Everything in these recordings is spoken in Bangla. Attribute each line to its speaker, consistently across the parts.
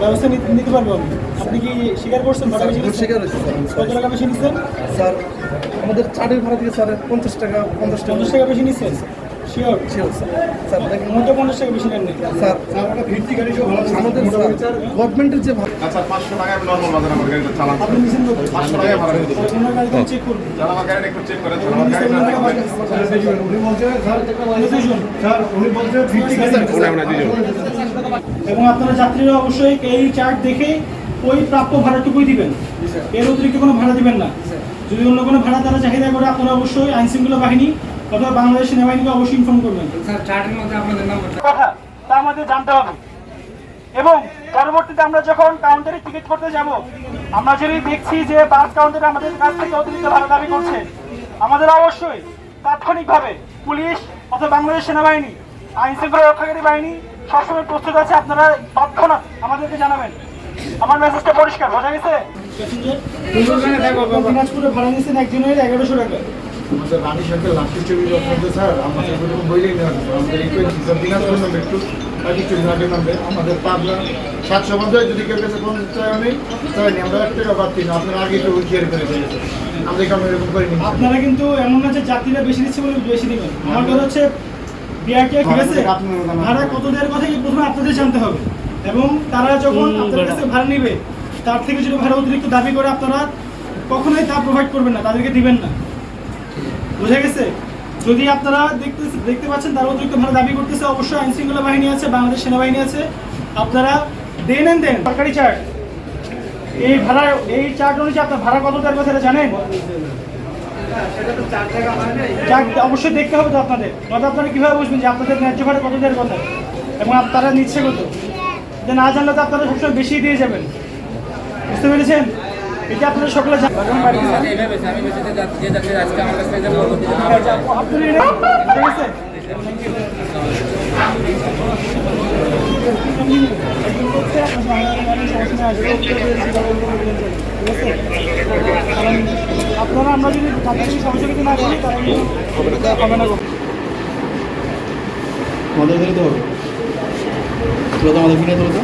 Speaker 1: ব্যবস্থা নিতে নিতে পারব আমি আপনি কি স্বীকার করছেন ভাড়া বেশি?
Speaker 2: স্বীকার হয়েছে
Speaker 1: কত টাকা বেশি নিচ্ছেন
Speaker 2: স্যার আমাদের চাটের ভাড়া থেকে স্যার পঞ্চাশ টাকা পঞ্চাশ টাকা
Speaker 1: পঞ্চাশ টাকা বেশি নিচ্ছেন শিওর
Speaker 2: স্যার স্যার
Speaker 1: মোটে পঞ্চাশ টাকা বেশি নেন
Speaker 2: স্যার আমাদের স্যার গভর্নমেন্টের যে
Speaker 3: আচ্ছা পাঁচশো টাকায় আমি নর্মাল বাজার আমার গাড়িটা চালাচ্ছি
Speaker 1: আপনি নিচ্ছেন
Speaker 3: পাঁচশো টাকায় ভাড়া দিচ্ছি
Speaker 1: চেক করুন
Speaker 3: যারা আমার গাড়িটা একটু চেক করেন আমার গাড়িটা দেখবেন
Speaker 1: এবং আপনারা যাত্রীরা অবশ্যই এই চার্ট দেখে ওই প্রাপ্য ভাড়াটুকুই দিবেন। এর অতিরিক্ত কোনো ভাড়া দিবেন না। যদি অন্য কোনো ভাড়া তারা চাহিদা করে আপনারা অবশ্যই আইন শৃঙ্খলা বাহিনী অথবা বাংলাদেশ সেনাবাহিনীকে অবশ্যই ইনফর্ম করবেন। কথা তা আমাদের জানতে হবে। এবং পরবর্তীতে আমরা যখন কাউন্টারে টিকিট করতে যাব আমরা যদি দেখছি যে বাস কাউন্টারে আমাদের কাছ থেকে অতিরিক্ত ভাড়া দাবি করছে আমাদের অবশ্যই তাৎক্ষণিকভাবে পুলিশ অথবা বাংলাদেশ সেনাবাহিনী আইন শৃঙ্খলা রক্ষাকারী বাহিনী সবসময় প্রস্তুত আছে আপনারা তৎক্ষণাৎ আমাদেরকে জানাবেন। আমার মেসেজটা পরিষ্কার বোঝা গেছে? দিনাজপুরে ভাড়া নিয়েছেন একজনের এগারোশো টাকা।
Speaker 3: আমাদের রানী সাথে লাস্টের ছবি স্যার। আমাদের কোনো বইলেই নেওয়া আমাদের এই স্যার দিনাজপুর নামবে একটু আমাদের পাবনা সাতশো পঞ্চাশ যদি কেউ কাছে পঞ্চাশ নেই তাহলে নিই, আমরা এক টাকা পাচ্ছি না। আপনারা আগে একটু দিয়েছে কেমন এরকম করে
Speaker 1: আপনারা কিন্তু এমন না যে যাত্রীরা বেশি দিচ্ছে বলে বেশি দিবেন। আমার কথা হচ্ছে বিআরটিআই আছে? ভাড়া কত দেওয়ার কথা কি প্রথমে আপনাদের জানতে হবে। এবং তারা যখন আপনাদের কাছে ভাড়া নেবে তার থেকে যদি ভাড়া অতিরিক্ত দাবি করে আপনারা কখনোই তা প্রোভাইড করবেন না তাদেরকে দিবেন না। বুঝা গেছে? যদি আপনারা দেখতে দেখতে পাচ্ছেন তারা অতিরিক্ত ভাড়া দাবি করতেছে অবশ্যই আইন শৃঙ্খলা বাহিনী আছে বাংলাদেশ সেনাবাহিনী আছে। আপনারা দেন এন দেন। সরকারি চার্ট এই ভাড়া এই চার্ট অনুযায়ী আপনার ভাড়া কত দেওয়ার কথা জানেন? অবশ্যই দেখতে হবে তো আপনাদের। নয়তো আপনারা কীভাবে বুঝবেন যে আপনাদের ন্যায্য ভাড়া কত দেওয়ার কথা? এবং আপনারা নিচ্ছে কত? যে না জানলে তো আপনারা সবসময় বেশি দিয়ে যাবেন। বুঝতে পেরেছেন? এটা আপনারা সকলে ঠিক আছে। আপনারা আমরা যদি সহযোগিতা না করি তাহলে হবে না
Speaker 2: আমাদের ধরে তো হবে তুলো তো আমাদের কিনে তুলো তো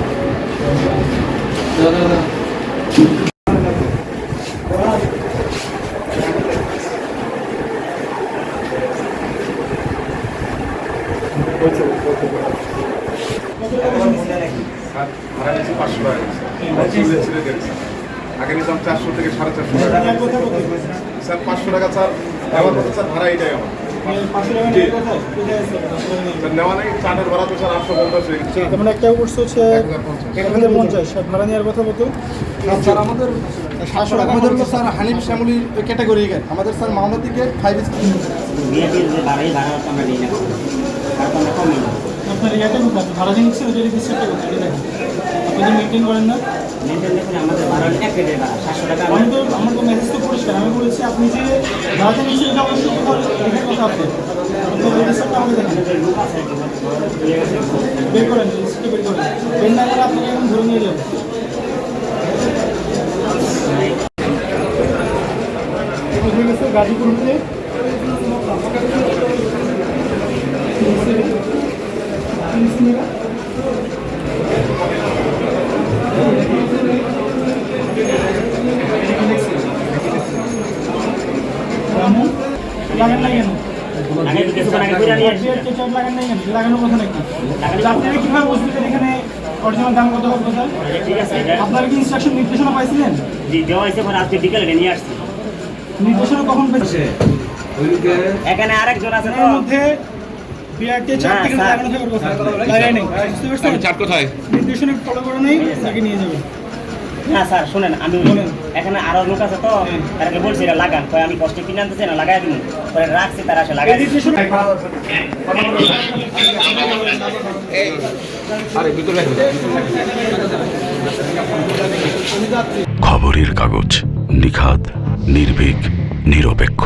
Speaker 3: ভাড়া নিয়েছি পাঁচশো টাকা ছেড়ে ছেড়ে দিয়েছে আগে নিতাম চারশো থেকে সাড়ে চারশো টাকা। স্যার পাঁচশো টাকা স্যার আমার। কথা স্যার ভাড়া এইটাই আমার
Speaker 1: নেওয়ার
Speaker 2: আমাদের সাতশো টাকা আমাদের sir Hanif Shyamoli category gate আমাদের স্যার মাওনাতি গেট ফাইভ
Speaker 4: যে বাড়াই ভাড়া আমরা নিই না আর তো আমরা কমই না
Speaker 1: আপনার ইয়াটা কোথায় আপনি ভাড়া যে নিচ্ছেন ওটা রিজিস্টারটা কোথায় এটা দেখেন আপনি যে মেনটেন করেন না?
Speaker 4: মেনটেন দেখুন আমাদের ভাড়া এক রেটের সাতশো টাকা
Speaker 1: আমি তো আমার তো মেসেজ তো পরিষ্কার আমি বলেছি আপনি যে ভাড়াটা নিচ্ছেন এটা অবশ্যই কোথাও লেখার কথা আপনার আপনার রেজিস্টারটা আমাকে দেখেন
Speaker 4: আমাদের লোক আছে
Speaker 1: বের করেন রেজিস্টারটা বের করেন। বের না করে আপনাকে এখন ধরে নিয়ে যাব। গাজীপুর হতে নাই নির্দেশনা কখন পেয়েছে
Speaker 4: এখানে আরেকজন আছে
Speaker 1: মধ্যে নির্দেশনা ফলো করে নেই তাকে নিয়ে যাবেন
Speaker 4: না স্যার শুনেন আমি। এখানে আরও লোক আছে তো তাদেরকে বলছি এটা লাগান। তো আমি কষ্টে কিনে আনতেছি না লাগাই দিন পরে রাখছি তারা আসে লাগাই
Speaker 1: এই
Speaker 5: খবরের কাগজ নিখাত নির্ভীক নিরপেক্ষ।